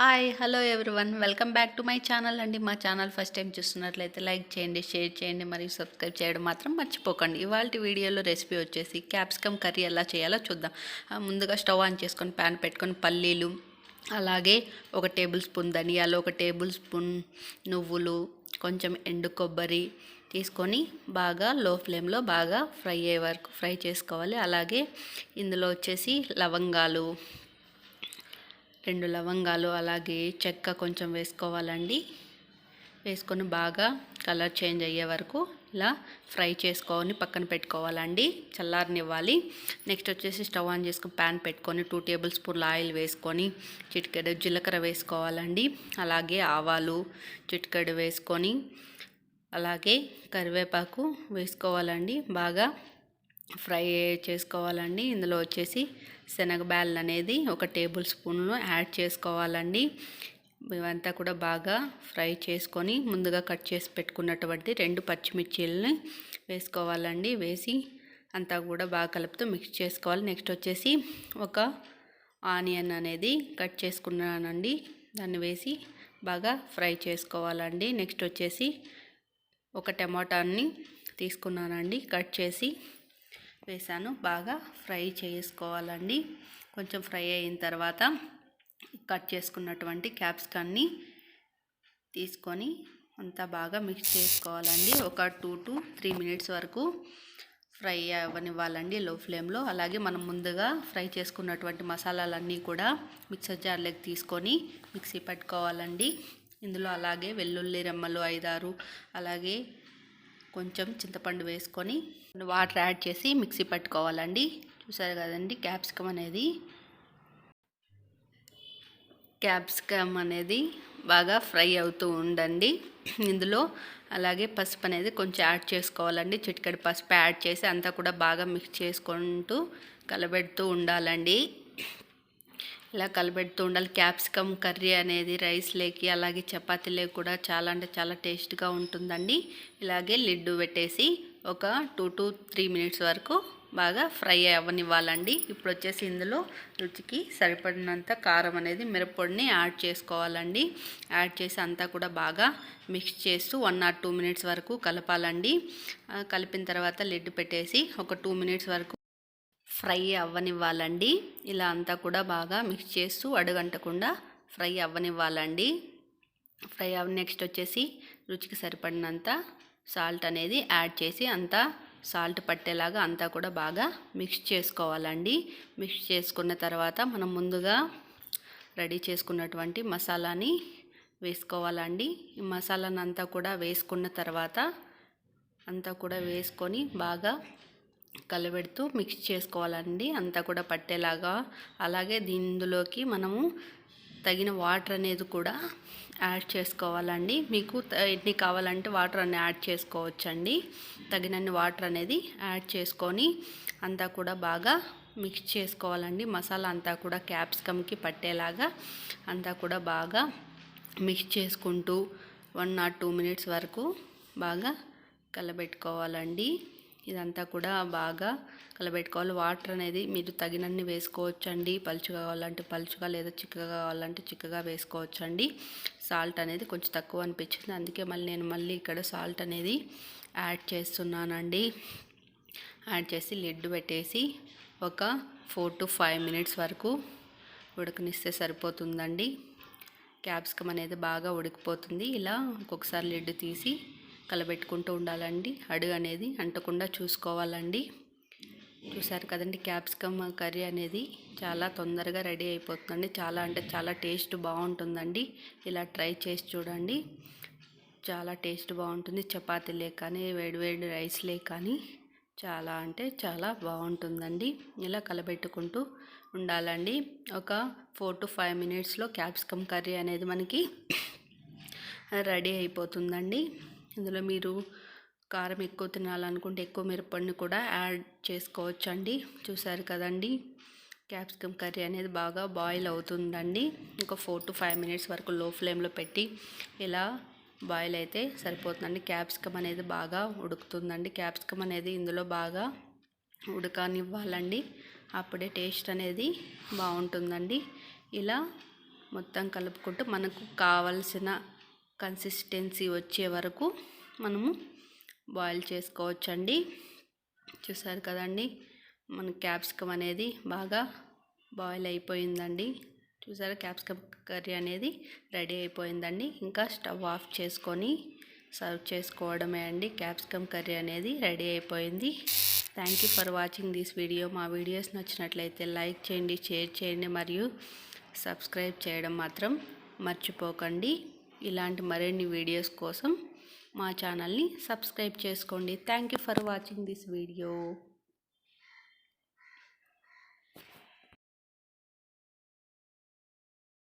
Hi hello everyone. Welcome back to my channel అండి. మా channel first time చూస్తున్నట్లయితే like చేయండి షేర్ చేయండి మరియు సబ్స్క్రైబ్ చేయడం మాత్రం మర్చిపోకండి. ఇవాళ వీడియోలో రెసిపీ వచ్చేసి క్యాప్సికమ్ కర్రీ ఎలా చేయాలో చూద్దాం. ముందుగా స్టవ్ ఆన్ చేసుకొని ప్యాన్ పెట్టుకొని పల్లీలు అలాగే ఒక టేబుల్ స్పూన్ ధనియాలు ఒక టేబుల్ స్పూన్ నువ్వులు కొంచెం ఎండు కొబ్బరి తీసుకొని బాగా లో ఫ్లేమ్లో బాగా ఫ్రై అయ్యే వరకు ఫ్రై చేసుకోవాలి. అలాగే ఇందులో వచ్చేసి లవంగాలు రెండు లవంగాలు అలాగే చెక్క కొంచెం వేసుకోవాలండి. వేసుకొని బాగా కలర్ చేంజ్ అయ్యే వరకు ఇలా ఫ్రై చేసుకొని పక్కన పెట్టుకోవాలండి. చల్లారనివ్వాలి. నెక్స్ట్ వచ్చేసి స్టవ్ ఆన్ చేసుకొని ప్యాన్ పెట్టుకొని టూ టేబుల్ స్పూన్ల ఆయిల్ వేసుకొని చిటికెడు జీలకర్ర వేసుకోవాలండి. అలాగే ఆవాలు చిటికెడు వేసుకొని అలాగే కరివేపాకు వేసుకోవాలండి. బాగా ఫ్రై చేసుకోవాలండి. ఇందులో వచ్చేసి శనగబ్యాళ్ళు అనేది ఒక టేబుల్ స్పూన్లు యాడ్ చేసుకోవాలండి. ఇవంతా కూడా బాగా ఫ్రై చేసుకొని ముందుగా కట్ చేసి పెట్టుకున్నటువంటి రెండు పచ్చిమిర్చీలని వేసుకోవాలండి. వేసి అంతా కూడా బాగా కలుపుతూ మిక్స్ చేసుకోవాలి. నెక్స్ట్ వచ్చేసి ఒక ఆనియన్ అనేది కట్ చేసుకున్నానండి. దాన్ని వేసి బాగా ఫ్రై చేసుకోవాలండి. నెక్స్ట్ వచ్చేసి ఒక టమాటాని తీసుకున్నానండి. కట్ చేసి వేసాను. బాగా ఫ్రై చేసుకోవాలండి. కొంచెం ఫ్రై అయిన తర్వాత కట్ చేసుకున్నటువంటి క్యాప్సికాన్ని తీసుకొని అంతా బాగా మిక్స్ చేసుకోవాలండి. ఒక టూ టు త్రీ మినిట్స్ వరకు ఫ్రై అవ్వనివ్వాలండి లో ఫ్లేమ్లో. అలాగే మనం ముందుగా ఫ్రై చేసుకున్నటువంటి మసాలాలన్నీ కూడా మిక్సర్ జార్లోకి తీసుకొని మిక్సీ పట్టుకోవాలండి. ఇందులో అలాగే వెల్లుల్లి రెమ్మలు ఐదారు అలాగే కొంచెం చింతపండు వేసుకొని వాటర్ యాడ్ చేసి మిక్సీ పట్టుకోవాలండి. చూసారు కదండి క్యాప్సికమ్ అనేది. క్యాప్సికమ్ అనేది బాగా ఫ్రై అవుతూ ఉండండి. ఇందులో అలాగే పసుపు అనేది కొంచెం యాడ్ చేసుకోవాలండి. చిటికెడు పసుపు యాడ్ చేసి అంతా కూడా బాగా మిక్స్ చేసుకుంటూ కలబెడుతూ ఉండాలండి. ఇలా కలబెడుతూ ఉండాలి. క్యాప్సికమ్ కర్రీ అనేది రైస్లోకి అలాగే చపాతీలోకి కూడా చాలా అంటే చాలా టేస్ట్గా ఉంటుందండి. ఇలాగే లిడ్డు పెట్టేసి ఒక టూ టు త్రీ మినిట్స్ వరకు బాగా ఫ్రై అవ్వనివ్వాలండి. ఇప్పుడు వచ్చేసి ఇందులో రుచికి సరిపడినంత కారం అనేది మిరప్పొడిని యాడ్ చేసుకోవాలండి. యాడ్ చేసి అంతా కూడా బాగా మిక్స్ చేస్తూ వన్ ఆర్ టూ మినిట్స్ వరకు కలపాలండి. కలిపిన తర్వాత లిడ్ పెట్టేసి ఒక టూ మినిట్స్ వరకు ఫ్రై అవ్వనివ్వాలండి. ఇలా అంతా కూడా బాగా మిక్స్ చేస్తూ అడుగంటకుండా ఫ్రై అవ్వనివ్వాలండి. ఫ్రై అవ్వ నెక్స్ట్ వచ్చేసి రుచికి సరిపడినంత సాల్ట్ అనేది యాడ్ చేసి అంతా సాల్ట్ పట్టేలాగా అంతా కూడా బాగా మిక్స్ చేసుకోవాలండి. మిక్స్ చేసుకున్న తర్వాత మనం ముందుగా రెడీ చేసుకున్నటువంటి మసాలాని వేసుకోవాలండి. ఈ మసాలాని అంతా కూడా వేసుకున్న తర్వాత అంతా కూడా వేసుకొని బాగా కలబెడుతూ మిక్స్ చేసుకోవాలండి. అంతా కూడా పట్టేలాగా. అలాగే దీనిలోకి మనము తగిన వాటర్ అనేది కూడా యాడ్ చేసుకోవాలండి. మీకు ఎన్ని కావాలంటే వాటర్ అన్ని యాడ్ చేసుకోవచ్చండి. తగినన్ని వాటర్ అనేది యాడ్ చేసుకొని అంతా కూడా బాగా మిక్స్ చేసుకోవాలండి. మసాలా అంతా కూడా క్యాప్సికమ్కి పట్టేలాగా అంతా కూడా బాగా మిక్స్ చేసుకుంటూ వన్ ఆర్ టూ మినిట్స్ వరకు బాగా కలబెట్టుకోవాలండి. ఇదంతా కూడా బాగా కలబెట్టుకోవాలి. వాటర్ అనేది మీరు తగినన్ని వేసుకోవచ్చండి. పలుచుగా కావాలంటే పలుచుగా లేదా చిక్కగా కావాలంటే చిక్కగా వేసుకోవచ్చండి. సాల్ట్ అనేది కొంచెం తక్కువ అనిపించింది. అందుకే మళ్ళీ నేను మళ్ళీ ఇక్కడ సాల్ట్ అనేది యాడ్ చేస్తున్నానండి. యాడ్ చేసి లిడ్ పెట్టేసి ఒక ఫోర్ టు ఫైవ్ మినిట్స్ వరకు ఉడకనిస్తే సరిపోతుందండి. క్యాప్సికమ్ అనేది బాగా ఉడికిపోతుంది. ఇలా ఒక్కొక్కసారి లిడ్ తీసి కలబెట్టుకుంటూ ఉండాలండి. అడుగు అనేది అంటకుండా చూసుకోవాలండి. చూసారు కదండి క్యాప్సికమ్ కర్రీ అనేది చాలా తొందరగా రెడీ అయిపోతుందండి. చాలా అంటే చాలా టేస్ట్ బాగుంటుందండి. ఇలా ట్రై చేసి చూడండి. చాలా టేస్ట్ బాగుంటుంది. చపాతీలే కానీ వేడివేడి రైస్లే కానీ చాలా అంటే చాలా బాగుంటుందండి. ఇలా కలబెట్టుకుంటూ ఉండాలండి. ఒక ఫోర్ టు ఫైవ్ మినిట్స్లో క్యాప్సికమ్ కర్రీ అనేది మనకి రెడీ అయిపోతుందండి. ఇందులో మీరు కారం ఎక్కువ తినాలనుకుంటే ఎక్కువ మిరపడిని కూడా యాడ్ చేసుకోవచ్చండి. చూసారు కదండి? క్యాప్సికమ్ కర్రీ అనేది బాగా బాయిల్ అవుతుందండి. ఒక ఫోర్ టు ఫైవ్ మినిట్స్ వరకు లో ఫ్లేమ్లో పెట్టి ఇలా బాయిల్ అయితే సరిపోతుందండి. క్యాప్సికమ్ అనేది బాగా ఉడుకుతుందండి. క్యాప్సికమ్ అనేది ఇందులో బాగా ఉడకనివ్వాలండి. అప్పుడే టేస్ట్ అనేది బాగుంటుందండి. ఇలా మొత్తం కలుపుకుంటూ మనకు కావలసిన కన్సిస్టెన్సీ వచ్చే వరకు మనము బాయిల్ చేసుకోవచ్చండి. చూసారు కదండి మన క్యాప్సికమ్ అనేది బాగా బాయిల్ అయిపోయిందండి. చూసారా క్యాప్సికమ్ కర్రీ అనేది రెడీ అయిపోయిందండి. ఇంకా స్టవ్ ఆఫ్ చేసుకొని సర్వ్ చేసుకోవడమే అండి. క్యాప్సికమ్ కర్రీ అనేది రెడీ అయిపోయింది. Thank you for watching this video. మా వీడియోస్ నచ్చినట్లయితే లైక్ చేయండి షేర్ చేయండి మరియు సబ్స్క్రైబ్ చేయడం మాత్రం మర్చిపోకండి. ఇలాంటి మరిన్ని వీడియోస్ కోసం మా ఛానల్ని సబ్స్క్రైబ్ చేసుకోండి. Thank you for watching this video